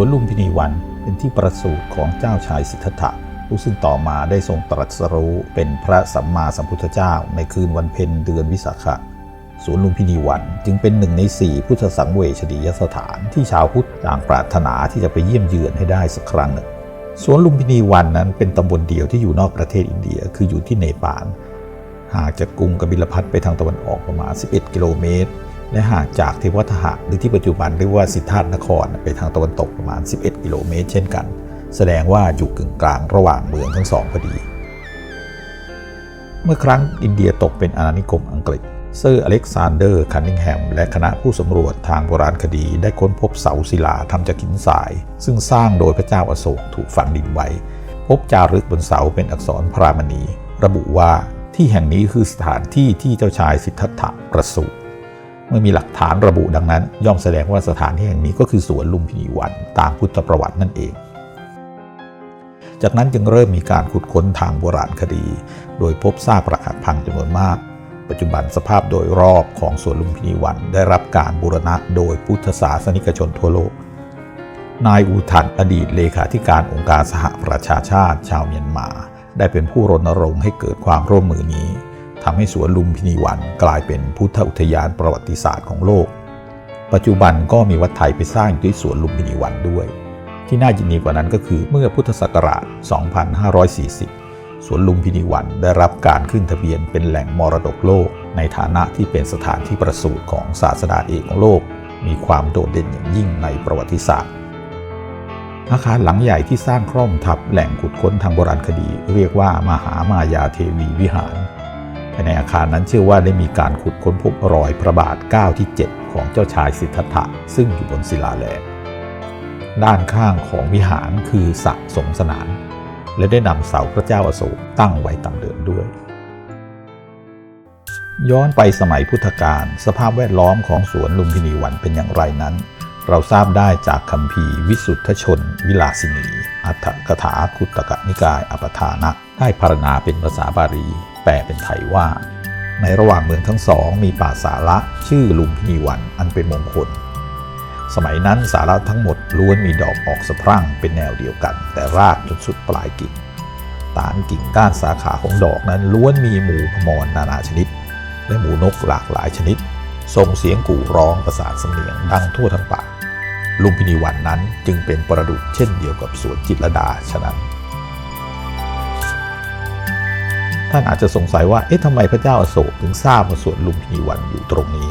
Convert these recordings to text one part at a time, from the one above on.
วนลุมพินีวันเป็นที่ประสูติของเจ้าชายสิทธัตถะผู้ซึ่งต่อมาได้ทรงตรัสรู้เป็นพระสัมมาสัมพุทธเจ้าในคืนวันเพ็ญเดือนวิสาขะสวนลุมพินีวันจึงเป็นหนึ่งในสี่พุทธสังเวชนียสถานที่ชาวพุทธต่างปรารถนาที่จะไปเยี่ยมเยือนให้ได้สักครั้งหนึ่งสวนลุมพินีวันนั้นเป็นตำบลเดียวที่อยู่นอกประเทศอินเดียคืออยู่ที่เนปาลห่างจากกรุงกบิลพัทไปทางตะวันออกประมาณ 11 กิโลเมตร และห่างจากเทวทหะหรือที่ปัจจุบันเรียกว่าสิทธาตนครไปทางตะวันตกประมาณ 11 กิโลเมตร เช่นกัน แสดงว่าอยู่กึ่งกลางระหว่างเมืองทั้งสองพอดี เมื่อครั้งอินเดียตกเป็นอาณานิคมอังกฤษเซอร์อเล็กซานเดอร์คันนิงแฮมและคณะผู้สำรวจทางโบราณคดีได้ค้นพบเสาศิลาทำจากหินทราย ซึ่งสร้างโดยพระเจ้าอาโศกถูกฝังดินไว้ พบจารึกบนเสาเป็นอักษรพรามณี ระบุว่าที่แห่งนี้คือสถานที่ที่เจ้าชายสิทธัตถะประสูติ เมื่อมีหลักฐานระบุดังนั้น ย่อมแสดงว่าสถานที่แห่งนี้ก็คือสวนลุมพินีวันตามพุทธประวัตินั่นเอง จากนั้นจึงเริ่มมีการขุดค้นทางโบราณคดี โดยพบซากปรักหักพังจำนวนมาก ปัจจุบันสภาพโดยรอบของสวนลุมพินีวันได้รับการบูรณะโดยพุทธศาสนิกชนทั่วโลก นายอูทันอดีตเลขาธิการองค์การสหประชาชาติชาวเมียนมา ได้เป็นผู้รณรงค์ให้เกิดความร่วมมือนี้ ทำให้สวนลุมพินีวันกลายเป็นพุทธอุทยานประวัติศาสตร์ของโลก ปัจจุบันก็มีวัดไทยไปสร้างด้วยสวนลุมพินีวันด้วย ที่น่ายินดีกว่านั้นก็คือเมื่อพุทธศักราช 2540 สวนลุมพินีวันได้รับการขึ้นทะเบียนเป็นแหล่งมรดกโลก ในฐานะที่เป็นสถานที่ประสูติของศาสดาเอกของโลก มีความโดดเด่นอย่างยิ่งในประวัติศาสตร์อาคารหลังใหญ่ที่สร้างคร่อมทับแหล่งขุดค้นทางโบราณคดี เรียกว่ามหามายาเทวีวิหาร ภายในอาคารนั้นเชื่อว่าได้มีการขุดค้นพบรอยพระบาทก้าวที่ 7 ของเจ้าชายสิทธัตถะซึ่งอยู่บนศิลาแรงด้านข้างของวิหารคือสระสงสนาน และได้นำเสาพระเจ้าอโศกตั้งไว้ตามเดิมด้วย ย้อนไปสมัยพุทธกาลสภาพแวดล้อมของสวนลุมพินีวันเป็นอย่างไรนั้น เราทราบได้จากคำพีวิสุทธชน วิลาสินี อัตถกถาคุตกนิกายอปทานะได้พารณาเป็นภาษาบาลี แปลเป็นไทยว่า ในระหว่างเมืองทั้งสอง มีป่าสาระชื่อลุมพินีวันอันเป็นมงคล สมัยนั้นสาระทั้งหมดล้วนมีดอกออกสะพรั่งเป็นแนวเดียวกัน แต่รากจนสุดปลายกิ่งตานกิ่งก้านสาขาของดอกนั้นล้วนมีหมูพมรนานาชนิด และหมูนกหลากหลายชนิดส่งเสียงกู่ร้องประสานสำเนียงดังทั่วทั้งป่าลุมพินีวันนั้นจึงเป็นประดุจเช่นเดียวกับสวนจิตรดาฉะนั้น ท่านอาจจะสงสัยว่า เอ๊ะทำไมพระเจ้าอาโศกถึงทราบว่าสวนลุมพินีวันอยู่ตรงนี้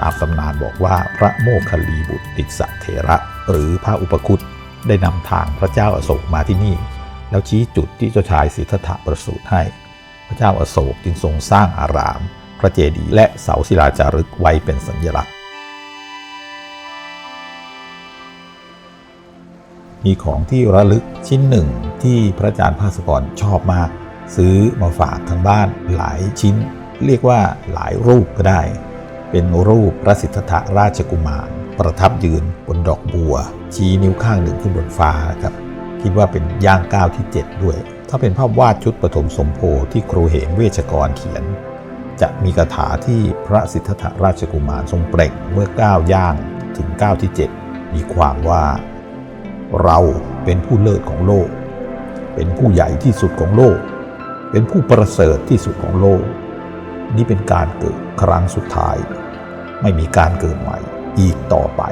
ตามตำนานบอกว่าพระโมคคัลลีบุตรติสเถระ หรือพระอุปคุตได้นำทางพระเจ้าอาโศกมาที่นี่ แล้วชี้จุดที่เจ้าชายสิทธัตถะประสูติให้ พระเจ้าอาโศกจึงทรงสร้างอาราม พระเจดีย์และเสาศิลาจารึกไว้เป็นสัญลักษณ์ มีของที่ระลึกชิ้นหนึ่งที่พระอาจารย์ภาสกรชอบมาก ซื้อมาฝากทางบ้านหลายชิ้น เรียกว่าหลายรูปก็ได้ เป็นรูปพระสิทธัตถราชกุมาร ประทับยืนบนดอกบัว ชี้นิ้วข้างหนึ่งขึ้นบนฟ้านะครับคิดว่าเป็นย่างก้าวที่ 7 ด้วย ถ้าเป็นภาพวาดชุดปฐมสมโพธิที่ครูเหมเวชกรเขียน จะมีคาถาที่พระสิทธัตถราชกุมารทรงเปล่งเมื่อก้าวย่างถึงก้าวที่ 7 มีความว่า เราเป็นผู้เลิศของโลก เป็นผู้ใหญ่ที่สุดของโลก เป็นผู้ประเสริฐที่สุดของโลก นี่เป็นการเกิดครั้งสุดท้าย ไม่มีการเกิดใหม่อีกต่อไป